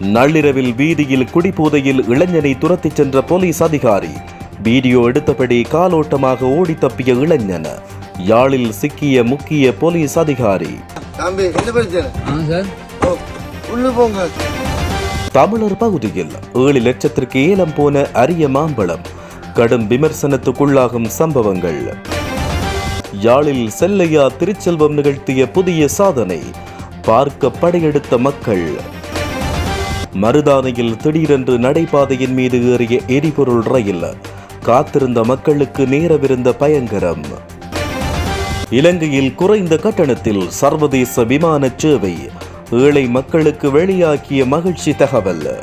நள்ளிரவில் வீதியில் குடிபோதையில் இளைஞனை துரத்திச் சென்ற போலீஸ் அதிகாரி. வீடியோ எடுத்தபடி காலோட்டமாக ஓடி தப்பிய இளைஞன். யாழில் சிக்கிய முக்கிய போலீஸ் அதிகாரி. தமிழர் பகுதியில் ஏழு லட்சத்திற்கு ஏலம் போன அரிய மாம்பழம் கடும் விமர்சனத்துக்குள்ளாகும் சம்பவங்கள். யாழில் செல்லையா திருச்செல்வம் நிகழ்த்திய புதிய சாதனை பார்க்க படையெடுத்த மக்கள். மருதானையில் திடீரென்று நடைபாதையின் மீது ஏறிய எரிபொருள் ரயில். காத்திருந்த மக்களுக்கு நேரவிருந்த பயங்கரம். இலங்கையில் குறைந்த கட்டணத்தில் சர்வதேச விமான சேவை. ஏழை மக்களுக்கு வெளியாக்கிய மகிழ்ச்சி தகவல்.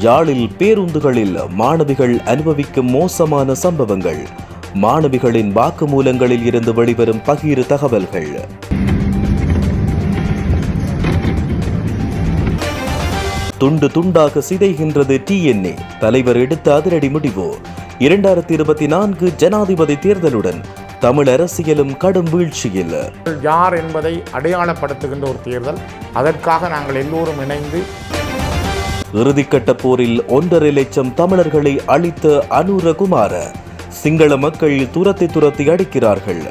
யாழில் பேருந்துகளில் மாணவிகள் அனுபவிக்கும் மோசமான சம்பவங்கள். மாணவிகளின் வாக்குமூலங்களில் இருந்து வெளிவரும் பகிர் தகவல்கள். துண்டு துண்டாக சிதைகின்றது டிஎன்ஏ தலைவர் எடுத்த அதிரடி முடிவு. இரண்டாயிரத்தி இருபத்தி நான்கு ஜனாதிபதி தேர்தலுடன் தமிழ் அரசியலும் கடும் வீழ்ச்சியில். யார் என்பதை அடையாளப்படுத்துகின்ற ஒரு தேர்தல். அதற்காக நாங்கள் எல்லோரும் இணைந்து இறுதிக்கட்ட போரில் ஒன்றரை லட்சம் தமிழர்களை அழித்த அனுரகுமார சிங்கள மக்கள் துரத்தி துரத்தி அடிக்கிறார்கள்.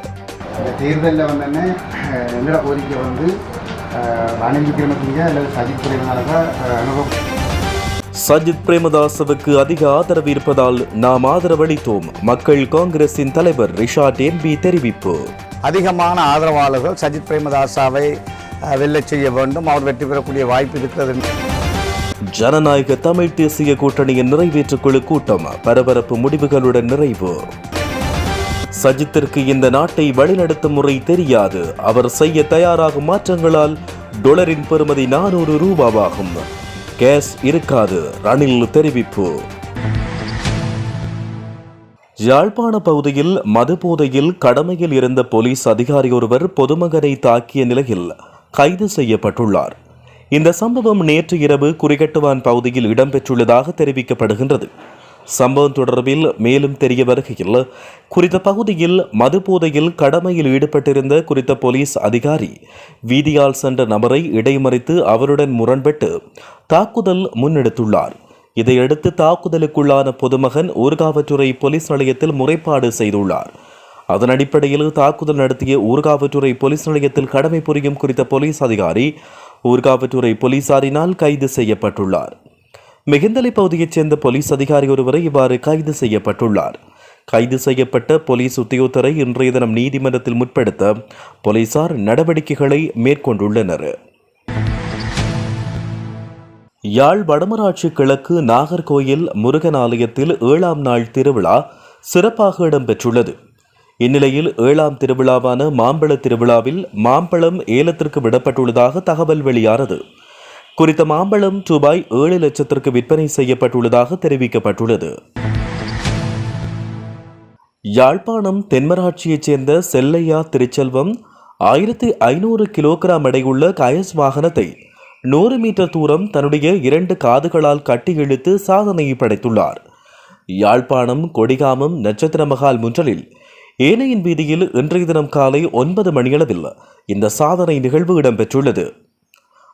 தேர்தலில் அஹ், எங்களோட கோரிக்கை வந்து ரணில் விக்ரமசிங்க அல்லது சஜித் பிரேமதாசா அனுபவம். சஜித் பிரேமதாசவுக்கு அதிக ஆதரவு இருப்பதால் நாம் ஆதரவளித்தோம். மக்கள் காங்கிரசின் தலைவர் ரிஷாட் என்பி தெரிவிப்பு. அதிகமான ஆதரவாளர்கள் சஜித் பிரேமதாசாவை அஹ், வெல்லச் செய்ய வேண்டும். அவர் வெற்றி பெறக்கூடிய வாய்ப்பு இருக்கிறது. ஜனநாயக தமிழ் தேசிய கூட்டணியின் நிறைவேற்றுக் குழு கூட்டம் பரபரப்பு முடிவுகளுடன் நிறைவு. சஜித்திற்கு இந்த நாட்டை வழிநடத்தும் முறை தெரியாது. அவர் செய்ய தயாராகும் மாற்றங்களால் டொலரின் பெறுமதி நானூறு ரூபாவாகும். கேஸ் இருக்காது. ரணில் தெரிவிப்பு. யாழ்ப்பாண பகுதியில் மதுபோதையில் கடமையில் இருந்த போலீஸ் அதிகாரி ஒருவர் பொதுமகனை தாக்கிய நிலையில் கைது செய்யப்பட்டுள்ளார். இந்த சம்பவம் நேற்று இரவு குறிகட்டுவான் பகுதியில் இடம்பெற்றுள்ளதாக தெரிவிக்கப்படுகின்றது. சம்பவம் தொடர்பில் மேலும் தெரிய வருகையில் குறித்த பகுதியில் மதுபோதையில் கடமையில் ஈடுபட்டிருந்த குறித்த போலீஸ் அதிகாரி வீதியால் சென்ற நபரை இடைமறித்து அவருடன் முரண்பட்டு தாக்குதல் முன்னெடுத்துள்ளார். இதையடுத்து தாக்குதலுக்குள்ளான பொதுமகன் ஊர்காவற்றுறை போலீஸ் நிலையத்தில் முறைப்பாடு செய்துள்ளார். அதன் அடிப்படையில் தாக்குதல் நடத்திய ஊர்காவற்றுறை போலீஸ் நிலையத்தில் கடமை புரியும் குறித்த போலீஸ் அதிகாரி ஊர்காவற்றுறை போலீசாரினால் கைது செய்யப்பட்டுள்ளார். மிகுந்தலை பகுதியைச் சேர்ந்த போலீஸ் அதிகாரி ஒருவரை இவ்வாறு கைது செய்யப்பட்டுள்ளார். கைது செய்யப்பட்ட போலீஸ் உத்தியோகத்தரை இன்றைய தினம் நீதிமன்றத்தில் முற்படுத்த போலீசார் நடவடிக்கைகளை மேற்கொண்டுள்ளனர். யாழ் வடமராட்சி கிழக்கு நாகர்கோயில் முருகன் ஆலயத்தில் ஏழாம் நாள் திருவிழா சிறப்பாக இடம்பெற்றுள்ளது. இந்நிலையில் ஏழாம் திருவிழாவான மாம்பழ திருவிழாவில் மாம்பழம் ஏலத்திற்கு விடப்பட்டுள்ளதாக தகவல் வெளியானது. குறித்த மாம்பழம் ரூபாய் ஏழு லட்சத்திற்கு விற்பனை செய்யப்பட்டுள்ளதாக தெரிவிக்கப்பட்டுள்ளது. யாழ்ப்பாணம் தென்மராட்சியைச் சேர்ந்த செல்லையா திருச்செல்வம் ஆயிரத்தி ஐநூறு கிலோகிராம் எடையுள்ள கயஸ் வாகனத்தை நூறு மீட்டர் தூரம் தன்னுடைய இரண்டு காதுகளால் கட்டி இழுத்து சாதனையை படைத்துள்ளார். யாழ்ப்பாணம் கொடிகாமம் நட்சத்திர மகால் முன்றலில் ஏனையின் வீதியில் இன்றைய தினம் காலை ஒன்பது மணியளவில் இந்த சாதனை நிகழ்வு இடம்பெற்றுள்ளது.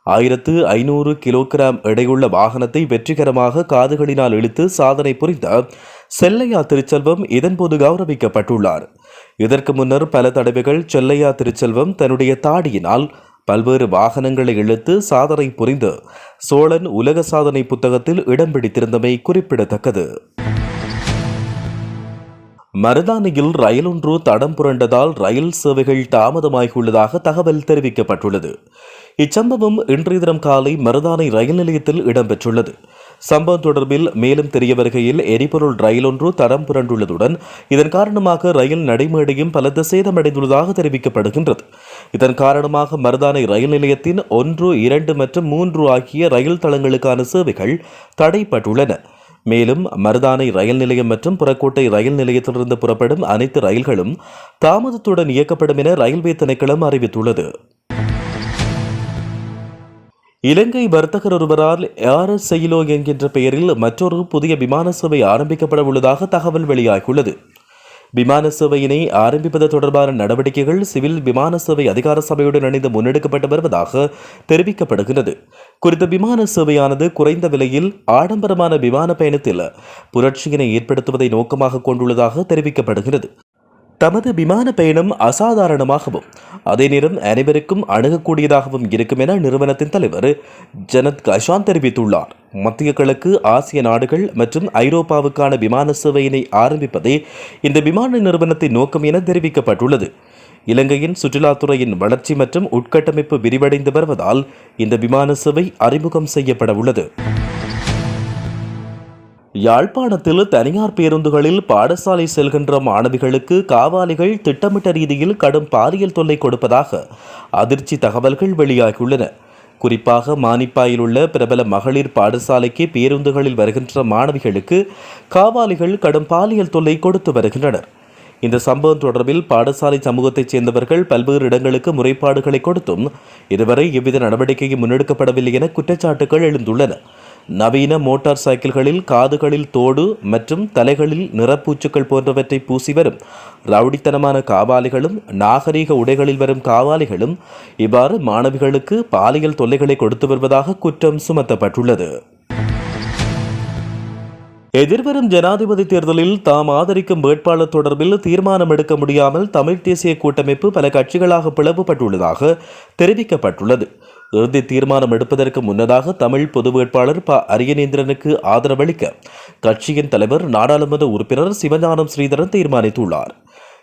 ஆயிரத்து ஐநூறு கிலோகிராம் எடையுள்ள வாகனத்தை வெற்றிகரமாக காதுகளினால் இழுத்து சாதனை புரிந்த செல்லையா திருச்செல்வம் இதன்போது கௌரவிக்கப்பட்டுள்ளார். இதற்கு முன்னர் பல தடவைகள் செல்லையா திருச்செல்வம் தன்னுடைய தாடியினால் பல்வேறு வாகனங்களை இழுத்து சாதனை புரிந்து சோழன் உலக சாதனை புத்தகத்தில் இடம் பிடித்திருந்தமை குறிப்பிடத்தக்கது. மருதானையில் ரயில் ஒன்று தடம் புரண்டதால் ரயில் சேவைகள் தாமதமாகியுள்ளதாக தகவல் தெரிவிக்கப்பட்டுள்ளது. இச்சம்பவம் இன்றைய தினம் காலை மருதானை ரயில் நிலையத்தில் இடம்பெற்றுள்ளது. சம்பவம் தொடர்பில் மேலும் தெரிய வருகையில் எரிபொருள் ரயில் ஒன்று தடம் புரண்டுள்ளதுடன் இதன் காரணமாக ரயில் நடைமேடையும் பலத்த சேதமடைந்துள்ளதாக தெரிவிக்கப்படுகின்றது. இதன் காரணமாக மருதானை ரயில் நிலையத்தின் ஒன்று இரண்டு மற்றும் மூன்று ஆகிய ரயில் தளங்களுக்கான சேவைகள் தடைப்பட்டுள்ளன மேலும் மருதானை ரயில் நிலையம் மற்றும் புறக்கோட்டை ரயில் நிலையத்திலிருந்து புறப்படும் அனைத்து ரயில்களும் தாமதத்துடன் இயக்கப்படும் என ரயில்வே திணைக்களம் அறிவித்துள்ளது. இலங்கை வர்த்தகர் ஒருவரால் ஏஆர்எஸ் செயலோ என்கின்ற பெயரில் மற்றொரு புதிய விமான சேவை ஆரம்பிக்கப்பட உள்ளதாக தகவல் வெளியாகியுள்ளது. விமான சேவையினை ஆரம்பிப்பது தொடர்பான நடவடிக்கைகள் சிவில் விமான சேவை அதிகார சபையுடன் இணைந்து முன்னெடுக்கப்பட்டு வருவதாக தெரிவிக்கப்படுகிறது குறித்த விமான சேவையானது குறைந்த விலையில் ஆடம்பரமான விமான பயணத்தில் புரட்சியினை ஏற்படுத்துவதை நோக்கமாக கொண்டுள்ளதாக தெரிவிக்கப்படுகிறது. தமது விமான பயணம் அசாதாரணமாகவும் அதே நேரம் அனைவருக்கும் அணுகக்கூடியதாகவும் இருக்கும் என நிறுவனத்தின் தலைவர் ஜனத் கஷான் தெரிவித்துள்ளார். மத்திய கிழக்கு ஆசிய நாடுகள் மற்றும் ஐரோப்பாவுக்கான விமான சேவையினை ஆரம்பிப்பதே இந்த விமான நிறுவனத்தின் நோக்கம் என தெரிவிக்கப்பட்டுள்ளது. இலங்கையின் சுற்றுலாத்துறையின் வளர்ச்சி மற்றும் உட்கட்டமைப்பு விரிவடைந்து வருவதால் இந்த விமான சேவை அறிமுகம் செய்யப்பட உள்ளது யாழ்ப்பாணத்தில் தனியார் பேருந்துகளில் பாடசாலை செல்கின்ற மாணவிகளுக்கு காவாலிகள் திட்டமிட்ட ரீதியில் கடும் பாலியல் தொல்லை கொடுப்பதாக அதிர்ச்சி தகவல்கள் வெளியாகியுள்ளன. குறிப்பாக மானிப்பாயில் உள்ள பிரபல மகளிர் பாடசாலைக்கு பேருந்துகளில் வருகின்ற மாணவிகளுக்கு காவாலிகள் கடும் பாலியல் தொல்லை கொடுத்து வருகின்றனர். இந்த சம்பவம் தொடர்பில் பாடசாலை சமூகத்தைச் சேர்ந்தவர்கள் பல்வேறு இடங்களுக்கு முறைப்பாடுகளை கொடுத்தும் இதுவரை எவ்வித நடவடிக்கையும் முன்னெடுக்கப்படவில்லை என குற்றச்சாட்டுகள் எழுந்துள்ளன. நவீன மோட்டார் சைக்கிள்களில் காதுகளில் தோடு மற்றும் தலைகளில் நிறப்பூச்சுக்கள் போன்றவற்றை பூசி வரும். ரவுடித்தனமான காவாலிகளும் நாகரீக உடைகளில் வரும் காவாலிகளும் இவ்வாறு மாணவிகளுக்கு பாலியல் தொல்லைகளை கொடுத்து வருவதாக குற்றம் சுமத்தப்பட்டுள்ளது. எதிர்வரும் ஜனாதிபதி தேர்தலில் தாம் ஆதரிக்கும் வேட்பாளர் தொடர்பில் தீர்மானம் எடுக்க முடியாமல் தமிழ் தேசிய கூட்டமைப்பு பல கட்சிகளாக பிளவுபட்டுள்ளதாக தெரிவிக்கப்பட்டுள்ளது. இறுதி தீர்மானம் எடுப்பதற்கு முன்னதாக தமிழ் பொது வேட்பாளர் ப. அரியநேந்திரனுக்கு ஆதரவளிக்க கட்சியின் தலைவர் நாடாளுமன்ற உறுப்பினர் சிவஞானம் ஸ்ரீதரன் தீர்மானித்துள்ளார்.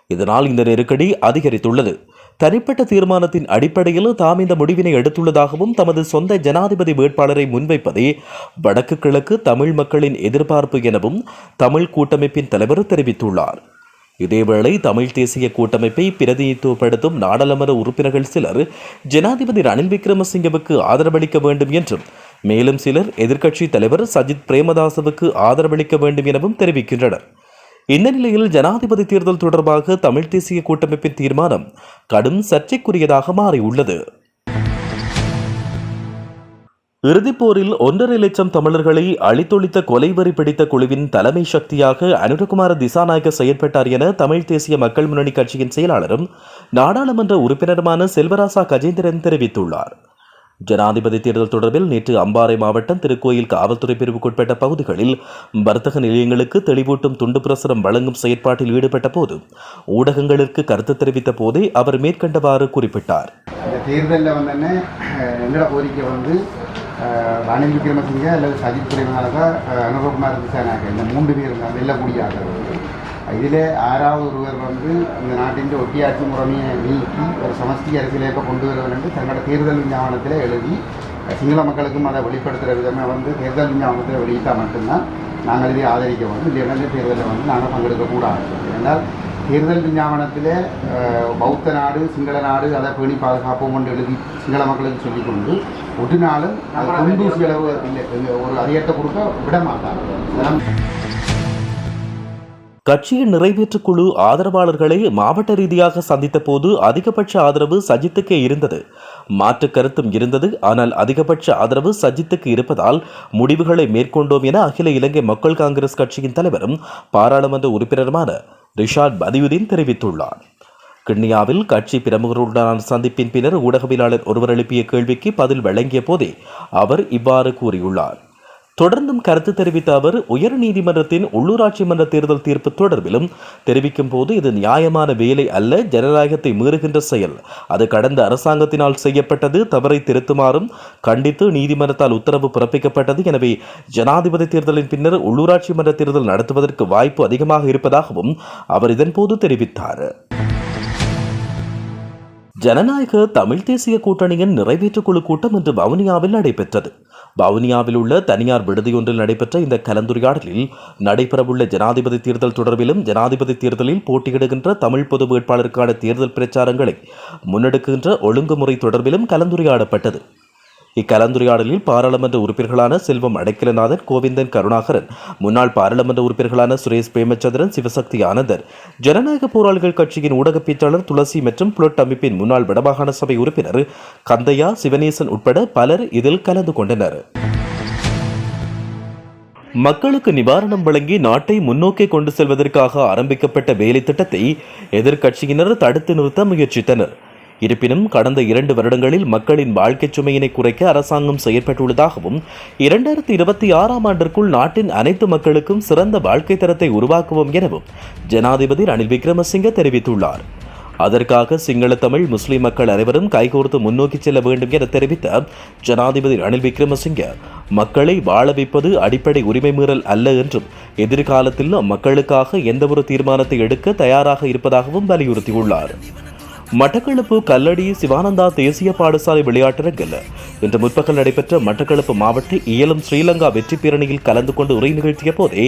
இதனால் இந்த நெருக்கடி அதிகரித்துள்ளது. தனிப்பட்ட தீர்மானத்தின் அடிப்படையில் தாம் இந்த முடிவினை எடுத்துள்ளதாகவும் தமது சொந்த ஜனாதிபதி வேட்பாளரை முன்வைப்பதே வடக்கு கிழக்கு தமிழ் மக்களின் எதிர்பார்ப்பு எனவும் தமிழ் கூட்டமைப்பின் தலைவர் தெரிவித்துள்ளார். இதேவேளை தமிழ் தேசிய கூட்டமைப்பை பிரதிநிதித்துவப்படுத்தும் நாடாளுமன்ற உறுப்பினர்கள் சிலர் ஜனாதிபதி ரணில் விக்ரமசிங்கவுக்கு ஆதரவளிக்க வேண்டும் என்றும் மேலும் சிலர் எதிர்க்கட்சி தலைவர் சஜித் பிரேமதாசவுக்கு ஆதரவளிக்க வேண்டும் எனவும் தெரிவிக்கின்றனர். இந்த நிலையில் ஜனாதிபதி தேர்தல் தொடர்பாக தமிழ் தேசிய கூட்டமைப்பின் தீர்மானம் கடும் சர்ச்சைக்குரியதாக மாறியுள்ளது. இறுதிப்போரில் ஒன்றரை லட்சம் தமிழர்களை அழித்தொழித்த கொலைவரி பிடித்த குழுவின் தலைமை சக்தியாக அனுரகுமார திசாநாயக்க செயற்பட்டார் என தமிழ் தேசிய மக்கள் முன்னணி கட்சியின் செயலாளரும் நாடாளுமன்ற உறுப்பினருமான செல்வராசா கஜேந்திரன் தெரிவித்துள்ளார். ஜனாதிபதி தேர்தல் தொடர்பில் நேற்று அம்பாறை மாவட்டம் திருக்கோயில் காவல்துறை பிரிவுக்குட்பட்ட பகுதிகளில் வர்த்தக நிலையங்களுக்கு தெளிவூட்டும் துண்டு பிரசுரம் வழங்கும் செயற்பாட்டில் ஈடுபட்ட போது ஊடகங்களுக்கு கருத்து தெரிவித்த போதே அவர் மேற்கண்டவாறு குறிப்பிட்டார். தேர்தலில் வந்தோடனே எங்களோட கோரிக்கை வந்து ரணில் விக்ரமசிங்க அல்லது சஜித் பிரேமநாதா அஹ், அனுபகுமார் இந்த மூன்று பேர் இருந்தாங்க வெல்லக்கூடிய ஆட்கள் இதில் ஆறாவது ஒருவர் வந்து இந்த நாட்டின் ஒட்டியாட்சி முறைமையை நீக்கி ஒரு சமஸ்தி அரசியலேக்க கொண்டு வருவது என்று தங்களோட தேர்தல் விஞ்ஞாபனத்தில் எழுதி சிங்கள மக்களுக்கும் அதை வெளிப்படுத்துகிற விதமாக வந்து தேர்தல் விஞ்ஞாபனத்தில் வெளியிட்டால் மட்டும்தான் நாங்கள் இதை ஆதரிக்க வேண்டும் இல்லைன்னா தேர்தலில் வந்து நாங்கள் பங்கெடுக்கக்கூடாது ஏனென்றால் தேர்தல் விஞ்ஞாபனத்தில் பௌத்த நாடு சிங்கள நாடு அதை பேணி பாதுகாப்போம் என்று எழுதி சிங்கள மக்களுக்கு சொல்லிக்கொண்டு ஒரு நாளும் குண்டூசி அளவு இல்லை. ஒரு அதிகத்தை கொடுக்க விட மாட்டாங்க கட்சியின் நிறைவேற்றுக் குழு ஆதரவாளர்களை மாவட்ட ரீதியாக சந்தித்த போது அதிகபட்ச ஆதரவு சஜித்துக்கே இருந்தது. மாற்று கருத்தும் இருந்தது. ஆனால் அதிகபட்ச ஆதரவு சஜித்துக்கு இருப்பதால் முடிவுகளை மேற்கொண்டோம் என அகில இலங்கை மக்கள் காங்கிரஸ் கட்சியின் தலைவரும் பாராளுமன்ற உறுப்பினருமான ரிஷாட் பதியுதீன் தெரிவித்துள்ளார். கிண்ணியாவில் கட்சி பிரமுகருடனான சந்திப்பின் பின்னர் ஊடகவியலாளர் ஒருவர் எழுப்பிய கேள்விக்கு பதில் வழங்கிய போதே அவர் இவ்வாறு கூறியுள்ளார். தொடர்ந்தும் கருத்து தெரிவித்த அவர் உயர் நீதிமன்றத்தின் உள்ளூராட்சி மன்ற தேர்தல் தீர்ப்பு தொடர்பிலும் தெரிவிக்கும் போது இது நியாயமான வேலை அல்ல ஜனநாயகத்தை மீறுகின்ற செயல். அது கடந்த அரசாங்கத்தினால் செய்யப்பட்டது தவறை திருத்துமாறும் கண்டித்து நீதிமன்றத்தால் உத்தரவு பிறப்பிக்கப்பட்டது. எனவே ஜனாதிபதி தேர்தலின் பின்னர் உள்ளூராட்சி மன்ற தேர்தல் நடத்துவதற்கு வாய்ப்பு அதிகமாக இருப்பதாகவும் அவர் இதன்போது தெரிவித்தார். ஜனநாயக தமிழ் தேசிய கூட்டணியின் நிறைவேற்றுக் குழு கூட்டம் இன்று வவுனியாவில் நடைபெற்றது. வவுனியாவில் உள்ள தனியார் விடுதியொன்றில் நடைபெற்ற இந்த கலந்துரையாடலில் நடைபெறவுள்ள ஜனாதிபதி தேர்தல் தொடர்பிலும் ஜனாதிபதி தேர்தலில் போட்டியிடுகின்ற தமிழ் பொது வேட்பாளருக்கான தேர்தல் பிரச்சாரங்களை முன்னெடுக்கின்ற ஒழுங்குமுறை தொடர்பிலும் கலந்துரையாடப்பட்டது. இக்கலந்துரையாடலில் பாராளுமன்ற உறுப்பினர்களான செல்வம் அடைக்கலநாதன் கோவிந்தன் கருணாகரன் முன்னாள் பாராளுமன்ற உறுப்பினர்களான சுரேஷ் பிரேமச்சந்திரன் சிவசக்தி ஆனந்தர் ஜனநாயக போராளிகள் கட்சியின் ஊடகப் பேச்சாளர் துளசி மற்றும் புலட் அமைப்பின் முன்னாள் வடமாகாண சபை உறுப்பினர் கந்தையா சிவனேசன் உட்பட பலர் இதில் கலந்து கொண்டனர். மக்களுக்கு நிவாரணம் வழங்கி நாட்டை முன்னோக்கி கொண்டு செல்வதற்காக ஆரம்பிக்கப்பட்ட வேலை திட்டத்தை எதிர்க்கட்சியினர் தடுத்து நிறுத்த முயற்சித்தனர். இருப்பினும் கடந்த இரண்டு வருடங்களில் மக்களின் வாழ்க்கைச் சுமையினை குறைக்க அரசாங்கம் செயற்பட்டுள்ளதாகவும் இரண்டாயிரத்தி இருபத்தி ஆறாம் ஆண்டிற்குள் நாட்டின் அனைத்து மக்களுக்கும் சிறந்த வாழ்க்கை தரத்தை உருவாக்குவோம் எனவும் ஜனாதிபதி ரணில் விக்ரமசிங்க தெரிவித்துள்ளார். அதற்காக சிங்கள தமிழ் முஸ்லிம் மக்கள் அனைவரும் கைகோர்த்து முன்னோக்கி செல்ல வேண்டும் என தெரிவித்த ஜனாதிபதி ரணில் விக்ரமசிங்க மக்களை வாழ வைப்பது அடிப்படை உரிமை மீறல் அல்ல என்றும் எதிர்காலத்தில் மக்களுக்காக எந்தவொரு தீர்மானத்தை எடுக்க தயாராக இருப்பதாகவும் வலியுறுத்தியுள்ளார். மட்டக்களப்பு கல்லடி சிவானந்தா தேசிய பாடசாலை விளையாட்டரங்கில் இன்று முற்பகல் நடைபெற்ற மட்டக்களப்பு மாவட்ட இயலும் ஸ்ரீலங்கா வெற்றி பேரணியில் கலந்து கொண்டு உரை நிகழ்த்திய போதே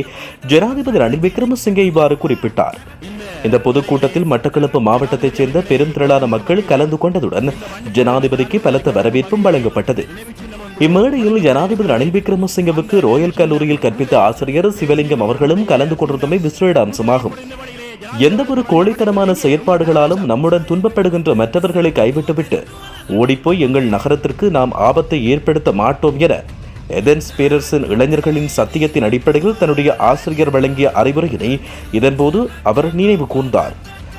ஜனாதிபதி ரணில் விக்ரமசிங்கே இவ்வாறு குறிப்பிட்டார். இந்த பொதுக்கூட்டத்தில் மட்டக்களப்பு மாவட்டத்தைச் சேர்ந்த பெரும் திரளான மக்கள் கலந்து கொண்டதுடன் ஜனாதிபதிக்கு பலத்த வரவேற்பும் வழங்கப்பட்டது. இம்மேடையில் ஜனாதிபதி ரணில் விக்ரமசிங்கவுக்கு ரோயல் கல்லூரியில் கற்பித்த ஆசிரியர் சிவலிங்கம் அவர்களும் கலந்து கொண்டிருந்தமை விசேட அம்சமாகும் எந்தவொரு கோழைத்தனமான செயற்பாடுகளாலும் நம்முடன் துன்பப்படுகின்ற மற்றவர்களை கைவிட்டுவிட்டு ஓடிப்போய் எங்கள் நகரத்திற்கு நாம் ஆபத்தை ஏற்படுத்த மாட்டோம் என எதென்ஸ் பேரரசின் இளைஞர்களின் சத்தியத்தின் அடிப்படையில் தன்னுடைய ஆசிரியர் வழங்கிய அறிவுரையினை இதன்போது அவர் நினைவு கூர்ந்தார்.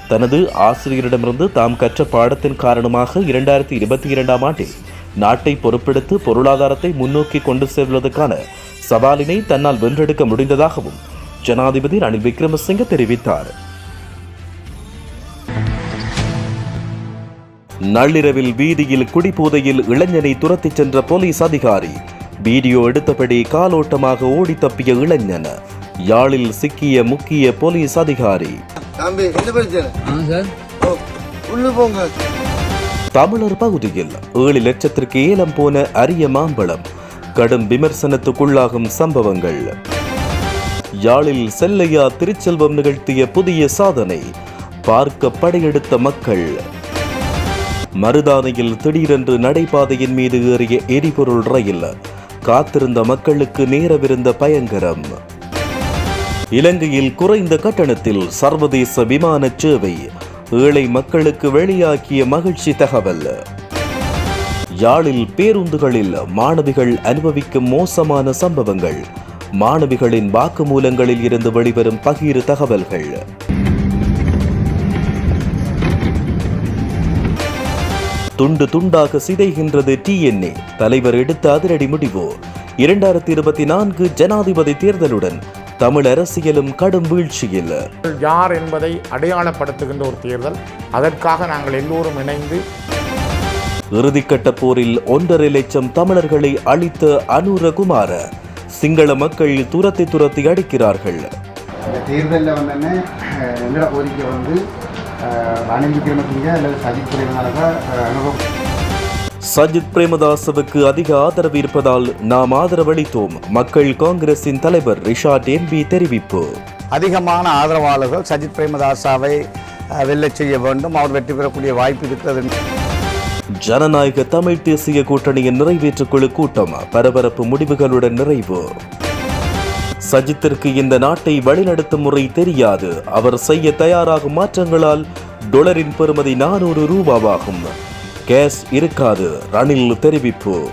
தனது ஆசிரியரிடமிருந்து தாம் கற்ற பாடத்தின் காரணமாக இரண்டாயிரத்தி இருபத்தி இரண்டாம் ஆண்டில் நாட்டை பொறுப்பெடுத்து பொருளாதாரத்தை முன்னோக்கி கொண்டு செல்வதற்கான சவாலினை தன்னால் வென்றெடுக்க முடிந்ததாகவும் ஜனாதிபதி ரணில் விக்ரமசிங்க தெரிவித்தார். நள்ளிரவில் வீதியில் குடிபோதையில் இளைஞனை துரத்திச் சென்ற போலீஸ் அதிகாரி. வீடியோ எடுத்தபடி காலோட்டமாக ஓடி தப்பிய இளைஞன். யாழில் சிக்கிய முக்கிய போலீஸ் அதிகாரி. தமிழர் பகுதியில் ஏழு லட்சத்திற்கு ஏலம் போன அரிய மாம்பழம். கடும் விமர்சனத்துக்குள்ளாகும் சம்பவங்கள். யாழில் செல்லையா திருச்செல்வம் நிகழ்த்திய புதிய சாதனை. பார்க்க படையெடுத்த மக்கள். மருதானையில் திடீரென்று நடைபாதையின் மீது ஏறிய எரிபொருள் ரயில் காத்திருந்த மக்களுக்கு நேரவிருந்த பயங்கரம். இலங்கையில் குறைந்த கட்டணத்தில் சர்வதேச விமான சேவை ஏழை மக்களுக்கு வெளியாக்கிய மகிழ்ச்சி தகவல். யாழில் பேருந்துகளில் மாணவிகள் அனுபவிக்கும் மோசமான சம்பவங்கள். மாணவிகளின் வாக்குமூலங்களில் இருந்து வெளிவரும் பகிர் தகவல்கள். துண்டு துண்டாக சிதைகின்றது டிஎன்ஏ தலைவர் எடுத்த அதிரடி முடிவு. இரண்டாயிரத்தி இருபத்தி நான்கு ஜனாதிபதி தேர்தலுடன் தமிழ் அரசியலும் கடும் வீழ்ச்சியில். யார் என்பதை அடையாளப்படுத்துகின்ற ஒரு தேர்தல். அதற்காக நாங்கள் எல்லோரும் இணைந்து இறுதிக்கட்ட போரில் ஒன்றரை லட்சம் தமிழர்களை அழித்த அனுரகுமார சிங்கள மக்கள் துரத்தி துரத்தி அடிக்கிறார்கள். இந்த தேர்தலில் அஹ், எங்களோட கோரிக்கை வந்து ரணில் விக்ரமசிங்க அல்லது சஜித் பிரேமதாசா அனுபவம் சஜித் பிரேமதாசவுக்கு அதிக ஆதரவு இருப்பதால் நாம் ஆதரவளித்தோம். மக்கள் காங்கிரசின் தலைவர் ரிஷாட் என்பி தெரிவிப்பு. அதிகமான ஆதரவாளர்கள் சஜித் பிரேமதாசாவை அஹ், வெல்லச் செய்ய வேண்டும். அவர் வெற்றி பெறக்கூடிய வாய்ப்பு இருக்கிறது. ஜனநாயக தமிழ் தேசிய கூட்டணியின் நிறைவேற்றுக் குழு கூட்டம் பரபரப்பு முடிவுகளுடன் நிறைவு. சஜித்திற்கு இந்த நாட்டை வழிநடத்தும் முறை தெரியாது. அவர் செய்ய தயாராகும் மாற்றங்களால் டொலரின் பெறுமதி நானூறு ரூபாவாகும். கேஸ் இருக்காது. ரணில் தெரிவிப்பு.